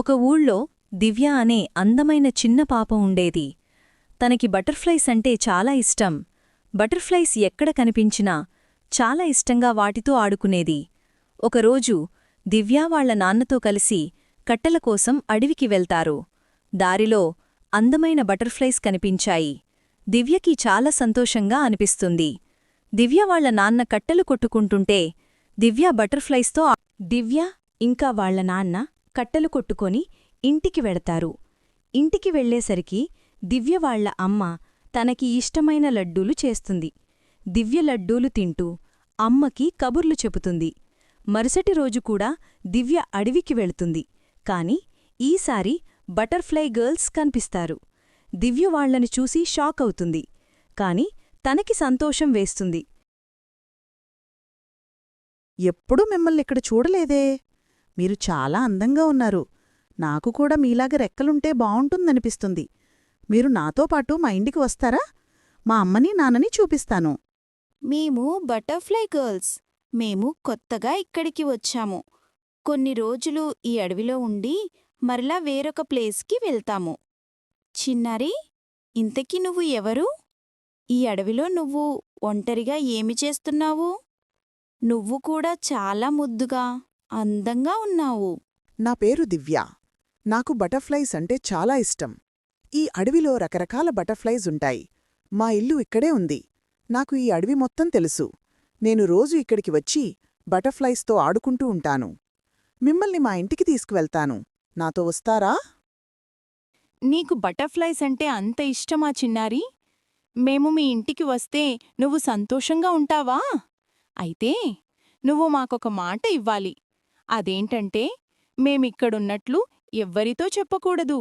ఒక ఊళ్ళో దివ్య అనే అందమైన చిన్న పాప ఉండేది. తనకి బటర్ఫ్లైస్ అంటే చాలా ఇష్టం. బటర్ఫ్లైస్ ఎక్కడ కనిపించినా చాలా ఇష్టంగా వాటితో ఆడుకునేది. ఒకరోజు దివ్య వాళ్ళ నాన్నతో కలిసి కట్టెల కోసం అడవికి వెళ్తారు. దారిలో అందమైన బటర్ఫ్లైస్ కనిపించాయి. దివ్యకి చాలా సంతోషంగా అనిపిస్తుంది. దివ్య వాళ్ళ నాన్న కట్టెలు కొట్టుకుంటుంటే దివ్య బటర్ఫ్లైస్తో దివ్య ఇంకా వాళ్ళ నాన్న? కట్టెలు కొట్టుకొని ఇంటికి వెడతారు. ఇంటికి వెళ్ళేసరికి దివ్యవాళ్ళ అమ్మ తనకి ఇష్టమైన లడ్డూలు చేస్తుంది. దివ్య లడ్డూలు తింటూ అమ్మకి కబుర్లు చెబుతుంది. మరుసటి రోజు కూడా దివ్య అడవికి వెళుతుంది. కాని ఈసారి బటర్ఫ్లై గర్ల్స్ కనిపిస్తారు. దివ్య వాళ్ళని చూసి షాక్ అవుతుంది. కాని తనకి సంతోషం వేస్తుంది. ఎప్పుడూ మిమ్మల్ని ఇక్కడ చూడలేదే? మీరు చాలా అందంగా ఉన్నారు. నాకు కూడా మీలాగా రెక్కలుంటే బావుంటుందనిపిస్తుంది. మీరు నాతో పాటు మా ఇంటికి వస్తారా? మా అమ్మని నాన్నని చూపిస్తాను. మేము బటర్ఫ్లై గర్ల్స్. మేము కొత్తగా ఇక్కడికి వచ్చాము. కొన్ని రోజులు ఈ అడవిలో ఉండి మరలా వేరొక ప్లేస్కి వెళ్తాము. చిన్నారి ఇంతకీ నువ్వు ఎవరు? ఈ అడవిలో నువ్వు ఒంటరిగా ఏమి చేస్తున్నావు? నువ్వు కూడా చాలా ముద్దుగా అందంగా ఉన్నావు. నా పేరు దివ్య. నాకు బటర్ఫ్లైస్ అంటే చాలా ఇష్టం. ఈ అడవిలో రకరకాల బటర్ఫ్లైస్ ఉంటాయి. మా ఇల్లు ఇక్కడే ఉంది. నాకు ఈ అడవి మొత్తం తెలుసు. నేను రోజు ఇక్కడికి వచ్చి బటర్ఫ్లైస్తో ఆడుకుంటూ ఉంటాను. మిమ్మల్ని మా ఇంటికి తీసుకువెళ్తాను. నాతో వస్తారా? నీకు బటర్ఫ్లైస్ అంటే అంత ఇష్టమా చిన్నారి? మేము మీ ఇంటికి వస్తే నువ్వు సంతోషంగా ఉంటావా? అయితే నువ్వు మాకొక మాట ఇవ్వాలి. అదేంటంటే మేమిక్కడున్నట్లు ఎవ్వరితో చెప్పకూడదు.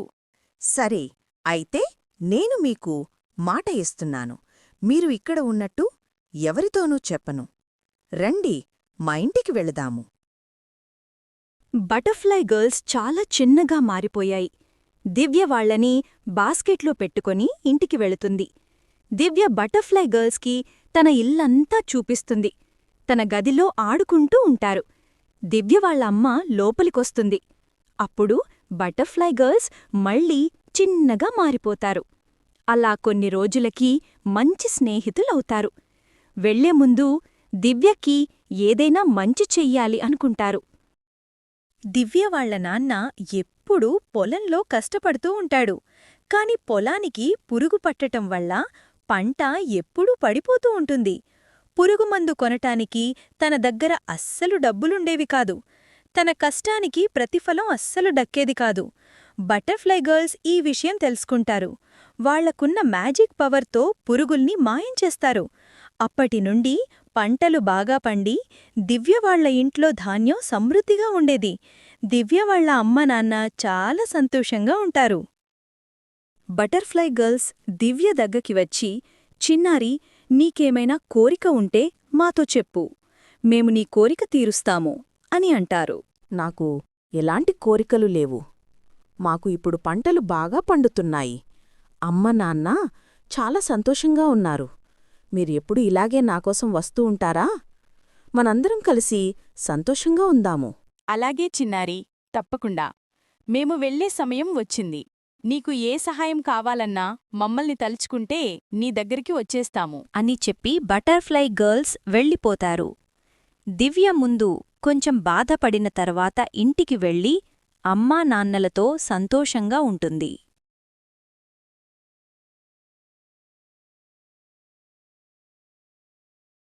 సరే అయితే నేను మీకు మాట ఇస్తున్నాను. మీరు ఇక్కడ ఉన్నట్టు ఎవరితోనూ చెప్పను. రండి మా ఇంటికి వెళదాము. బటర్ఫ్లై గర్ల్స్ చాలా చిన్నగా మారిపోయాయి. దివ్య వాళ్ళని బాస్కెట్లో పెట్టుకొని ఇంటికి వెళుతుంది. దివ్య బటర్ఫ్లై గర్ల్స్కి తన ఇల్లంతా చూపిస్తుంది. తన గదిలో ఆడుకుంటూ ఉంటారు. దివ్య వాళ్ళ అమ్మ లోపలికొస్తుంది. అప్పుడు బటర్ఫ్లై గర్ల్స్ మళ్ళీ చిన్నగా మారిపోతారు. అలా కొన్ని రోజులకి మంచి స్నేహితులవుతారు. వెళ్ళే ముందు దివ్యకి ఏదైనా మంచి చెయ్యాలి అనుకుంటారు. దివ్య వాళ్ళ నాన్న ఎప్పుడూ పొలంలో కష్టపడుతూ ఉంటాడు. కాని పొలానికి పురుగు పట్టటం వల్ల పంట ఎప్పుడూ పడిపోతూ ఉంటుంది. పురుగుమందు కొనటానికి తన దగ్గర అస్సలు డబ్బులుండేవి కాదు. తన కష్టానికి ప్రతిఫలం అస్సలు దక్కేది కాదు. బటర్ఫ్లై గర్ల్స్ ఈ విషయం తెలుసుకుంటారు. వాళ్ళకున్న మ్యాజిక్ పవర్తో పురుగుల్ని మాయంచేస్తారు అప్పటినుండి పంటలు బాగా పండి దివ్యవాళ్ళ ఇంట్లో ధాన్యం సమృద్ధిగా ఉండేది. దివ్య వాళ్ళ అమ్మ నాన్న చాలా సంతోషంగా ఉంటారు. బటర్ఫ్లై గర్ల్స్ దివ్య దగ్గకి వచ్చి చిన్నారి నీకేమైనా కోరిక ఉంటే మాతో చెప్పు. మేము నీ కోరిక తీరుస్తాము అని అంటారు. నాకు ఎలాంటి కోరికలు లేవు. మాకు ఇప్పుడు పంటలు బాగా పండుతున్నాయి. అమ్మ నాన్న చాలా సంతోషంగా ఉన్నారు. మీరు ఎప్పుడు ఇలాగే నాకోసం వస్తూ ఉంటారా? మనందరం కలిసి సంతోషంగా ఉందాము. అలాగే చిన్నారి తప్పకుండా. మేము వెళ్ళే సమయం వచ్చింది. నీకు ఏ సహాయం కావాలన్నా మమ్మల్ని తలుచుకుంటే నీ దగ్గరికి వచ్చేస్తాము. అని చెప్పి బటర్ఫ్లై గర్ల్స్ వెళ్ళిపోతారు. దివ్య ముందు కొంచెం బాధపడిన తర్వాత ఇంటికి వెళ్ళి అమ్మా నాన్నలతో సంతోషంగా ఉంటుంది.